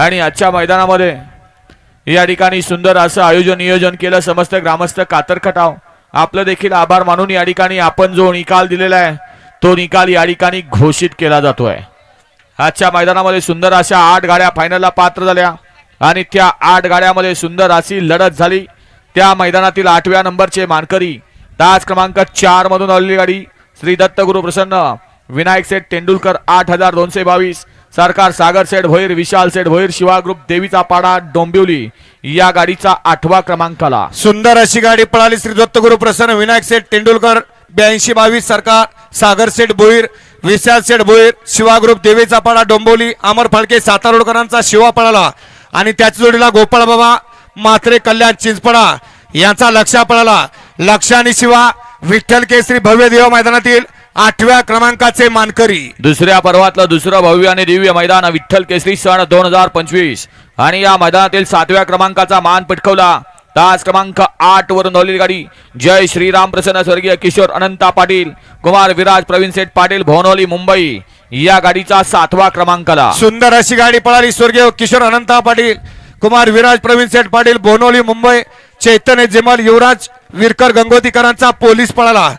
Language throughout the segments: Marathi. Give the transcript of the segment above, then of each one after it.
आणि आजच्या मैदानामध्ये या ठिकाणी सुंदर असं आयोजन नियोजन केलं. समस्त ग्रामस्थ कातर खटाव आपलं देखील आभार मानून या ठिकाणी आपण जो निकाल दिलेला आहे तो निकाल या ठिकाणी घोषित केला जातोय. आजच्या मैदानामध्ये सुंदर अशा आठ गाड्या फायनलला पात्र झाल्या. आणि त्या आठ गाड्यामध्ये सुंदर अशी लढत झाली. त्या मैदानातील आठव्या नंबरचे मानकरी तास क्रमांक चार मधून आलेली गाडी. श्री दत्तगुरु प्रसन्न विनायक सेठ तेंडुलकर आठ हजार दोनशे बावीस. सरकार सागर सेठ भोईर विशाल सेठ भोईर शिवा ग्रुप देवीचा पाडा डोंबिवली या गाडीचा आठवा क्रमांकाला सुंदर अशी गाडी पळाली श्री दत्तगुरु प्रसन्न विनायक सेठ तेंडुलकर ब्याऐंशी बावीस सरकार सागर सेठ भोईर विशाल सेठ भोईर शिवा ग्रुप देवीचा पाडा डोंबिवली अमर फडके सातारोडकरांचा शिवा पळाला. आणि त्याच जोडीला गोपाळ बाबा मात्रे कल्याण चिंचपडा यांचा लक्षा पळाला. लक्षा आणि शिवा विठ्ठल केसरी भव्य देव मैदानातील आठव्या क्रमांकाचे मानकरी. दुसऱ्या पर्वातलं दुसरं भव्य आणि दिव्य मैदान विठ्ठल केसरी सण दोन हजार पंचवीस. आणि या मैदानातील सातव्या क्रमांकाचा मान पटकवला. तास क्रमांक आठ वरून धावलेली गाडी. जय श्रीराम प्रसन्न स्वर्गीय किशोर अनंता पाटील. कुमार विराज प्रवीण सेठ पाटील भोवनोली मुंबई. या गाडीचा सातवा क्रमांकाला. सुंदर अशी गाडी पळाली स्वर्गीय किशोर अनंता पाटील कुमार विराज प्रवीण सेठ पाटील बोनोली मुंबई. चैतन्य जिमल युवराज विरकर गंगोतीकरांचा पोलीस पळाला.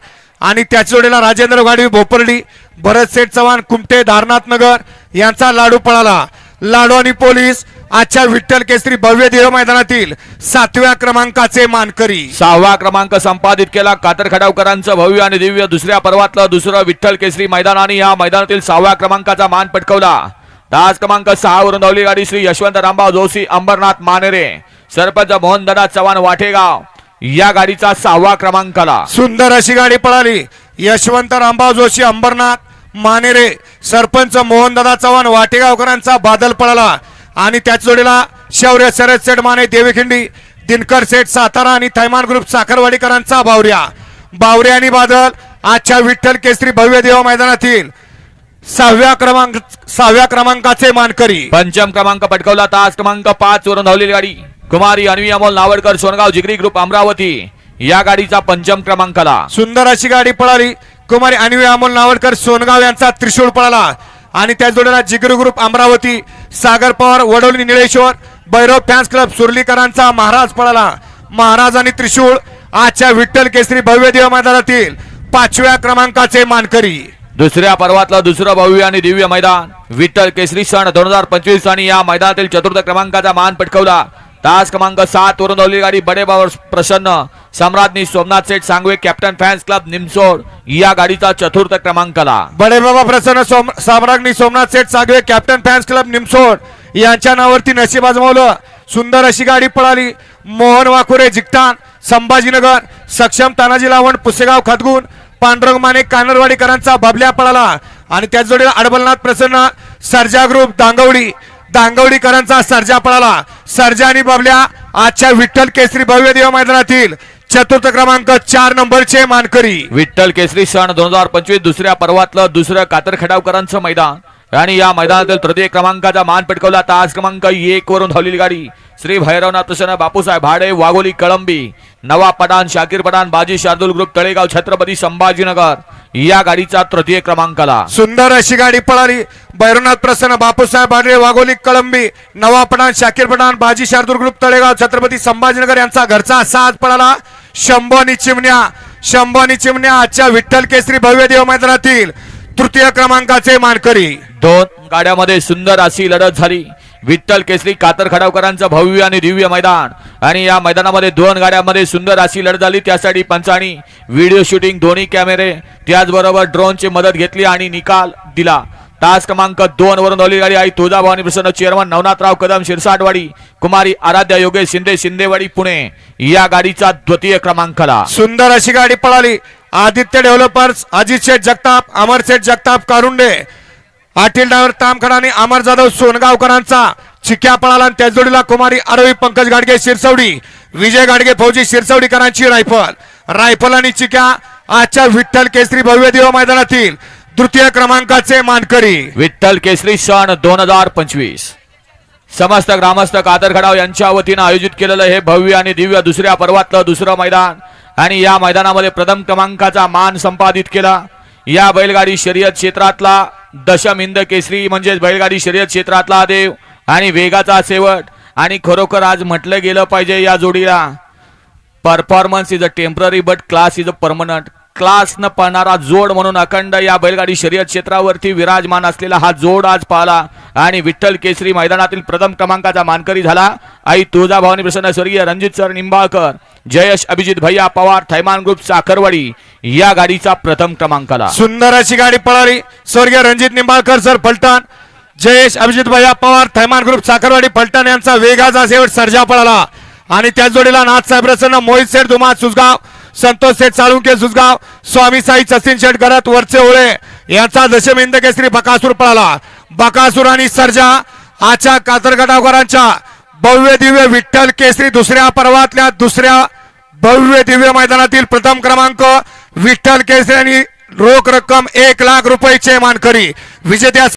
आणि त्याच्या जोडीला राजेंद्र गाडवी भोपर्डी भरत सेठ चव्हाण कुमटे धारनाथ नगर यांचा लाडू पळाला. लाडू आणि पोलीस आजच्या विठ्ठल केसरी भव्य देव मैदानातील सातव्या क्रमांकाचे मानकरी. सहावा क्रमांक संपादित केला कातर खडावकरांचं भव्य आणि दिव्य दुसऱ्या पर्वातलं दुसरं विठ्ठल केसरी मैदानाने या मैदानातील सहाव्या क्रमांकाचा मान पटकवला. दहाच क्रमांक सहा वरून धावली गाडी श्री यशवंत रामभाऊ जोशी अंबरनाथ मानेरे सरपंच मोहन दादा चव्हाण वाटेगाव या गाडीचा सहावा क्रमांकाला सुंदर अशी गाडी पळाली. यशवंत रामभाऊ जोशी अंबरनाथ मानेरे सरपंच मोहनदादा चव्हाण वाटेगावकरांचा बादल पळाला. आणि त्याच जोडीला शौर्य शरद सेठ माने देवीखिंडी दिनकर सेठ सातारा आणि थैमान ग्रुप साखरवाडीकरांचा बावऱ्या. बावऱ्या आणि बादल आजच्या विठ्ठल केसरी भव्य देव मैदानातील सहाव्या क्रमांक सहाव्या क्रमांकाचे मानकरी. पंचम क्रमांक पटकवला. तास क्रमांक पाच वरून धावलेली गाडी. कुमारी अन्वी अमोल नावडकर सोनगाव जिगरी ग्रुप अमरावती. या गाडीचा पंचम क्रमांकाला. सुंदर अशी गाडी पळाली. कुमारी अनिवे अमोल नावडकर सोनगाव यांचा त्रिशूळ पळाला. आणि त्याच जोडीला Jigru group Amravati Sagar Pawar Vadoli Nileshwar Bhairav fans club सुर्लीकरांचा Maharaj पळाला. महाराज आणि त्रिशूळ आजच्या विठ्ठल केसरी भव्य देव मैदानातील पाचव्या क्रमांकाचे मानकरी. दुसऱ्या पर्वातलं दुसरं भव्य आणि दिव्य मैदान. विठ्ठल केसरी सण दोन हजार पंचवीस आणि या मैदानातील चतुर्थ क्रमांकाचा मान पटकवला. तास क्रमांक सात वरून धावली गाडी बडेबावर प्रसन्न. Samradnyi Somnath Seth Sangave captain fans club Nimsod या गाडीचा चतुर्थ क्रमांकाला. बडे बाबा प्रसन्न सोम Samradnyi Somnath Seth Sangave captain fans club Nimsod यांच्या नावावरती नशीब आजमावलं. सुंदर अशी गाडी पळाली. मोहन वाकुरे जिकतान संभाजीनगर सक्षम तानाजी लावण पुसेगाव खतगुण पांडुरंग माने कानरवाडीकरांचा बबल्या पळाला. आणि त्याच जोडीला अडबलनाथ प्रसन्न सरजा ग्रुप दांगवडी. दांगवडीकरांचा सर्जा पळाला. सर्जा आणि बबल्या आजच्या विठ्ठल केसरी भव्य देव मैदानातील चतुर्थ क्रमांक चार नंबरचे मानकरी. विठ्ठल केसरी सण दोन हजार पंचवीस दुसऱ्या पर्वातलं दुसरं कातर खडावकरांचं मैदान. आणि या मैदानातील तृतीय क्रमांकाचा मान पटकवला तास क्रमांक एक वरून धावलेली गाडी. श्री भैरवनाथ प्रसन्न बापूसाहेब भाडे वाघोली कळंबी नवा पठाण शाकीर पठाण बाजी शार्दुल ग्रुप तळेगाव छत्रपती संभाजीनगर. या गाडीचा तृतीय क्रमांकाला. सुंदर अशी गाडी पळाली. भैरवनाथ प्रसन्न बापूसाहेब बाडरे वाघोली कळंबी नवाब पठाण शाकीर पठाण बाजी शार्दूल ग्रुप तळेगाव छत्रपती संभाजीनगर यांचा घरचा साज पळाला. शंभू आणि चिमण्या शंभू आणि चिमण्या आजच्या विठ्ठल केसरी भव्य देव मैदानातील तृतीय क्रमांकाचे मानकरी. दोन गाड्यामध्ये सुंदर अशी लढत झाली. विठ्ठल केसरी कातर खडावकरांचं भव्य आणि दिव्य मैदान. आणि या मैदानामध्ये दोन गाड्यामध्ये सुंदर अशी लढत झाली. त्यासाठी पंचाणी व्हिडिओ शूटिंग दोन्ही कॅमेरे त्याचबरोबर ड्रोनची मदत घेतली आणि निकाल दिला. तास क्रमांक दोन वरून धावली गाडी आई तुळजाभवानी प्रसन्न चेअरमन नवनाथराव कदम शिरसाटवाडी कुमारी आराध्या योगेश शिंदे शिंदेवाडी पुणे. या गाडीचा द्वितीय क्रमांकाला. सुंदर अशी गाडी पळाली. आदित्य डेव्हलपर्स अजित शेठ जगताप अमर शेठ जगताप कारुंडे. आटील डावर तामखडा आणि अमर जाधव सोनगावकरांचा. चिक्या पळाला आणि त्याच जोडीला कुमारी आरोही पंकज गाडगे शिरसवडी. विजय गाडगे फौजी शिरसवडीकरांची रायफल. रायफल आणि चिक्या आजच्या विठ्ठल केसरी भव्य देव मैदानातील तृतीय क्रमांकाचे मानकरी. विठ्ठल केसरी सण दोन हजार पंचवीस. समस्त ग्रामस्थ कादर खडाव यांच्या वतीनं आयोजित केलेलं हे भव्य आणि दिव्य दुसऱ्या पर्वातलं दुसरं मैदान. आणि या मैदानामध्ये प्रथम क्रमांकाचा मान संपादित केला. या बैलगाडी शर्यत क्षेत्रातला दशम हिंद केसरी म्हणजेच बैलगाडी शर्यत क्षेत्रातला देव आणि वेगाचा शेवट. आणि खरोखर आज म्हटलं गेलं पाहिजे या जोडीला. Performance is a temporary but class is a permanent class न पाहणारा जोड म्हणून अखंड या बैलगाडी शर्यत क्षेत्रावरती विराजमान असलेला हा जोड आज पाहला. आणि विठ्ठल केसरी मैदानातील प्रथम क्रमांकाचा मानकरी झाला. आई तुळजाभवानी प्रसन्न स्वर्गीय रणजित सर निंबाळकर जयश अभिजित भैया पवार थैमान ग्रुप साखरवाडी. या गाडीचा प्रथम क्रमांकाला. सुंदर अशी गाडी पळाली. स्वर्गीय रणजित निंबाळकर सर फलटण जयेश अभिजित भैया पवार थैमान ग्रुप साखरवाडी फलटण यांचा वेगाचा शेवट सर्जा पळाला. आणि त्याच जोडीला नाथसाहेब प्रसन्न मोहित सेठ धुमा सुसगाव संतोष सेठ साळुंके सुसगाव स्वामी साई सचिन शेठ गरत वरचे ओळे यांचा दशमिंद केसरी बकासूर पळाला. बकासूर आणि सर्जा आजच्या कातरगटावकरांच्या भव्य दिव्य विठ्ठल केसरी दुसऱ्या पर्वातल्या दुसऱ्या भव्य दिव्य मैदानातील प्रथम क्रमांक. विठ्ठल केसरी आणि रोख रक्कम एक लाख रुपयाचे मानकरी. विजेत्या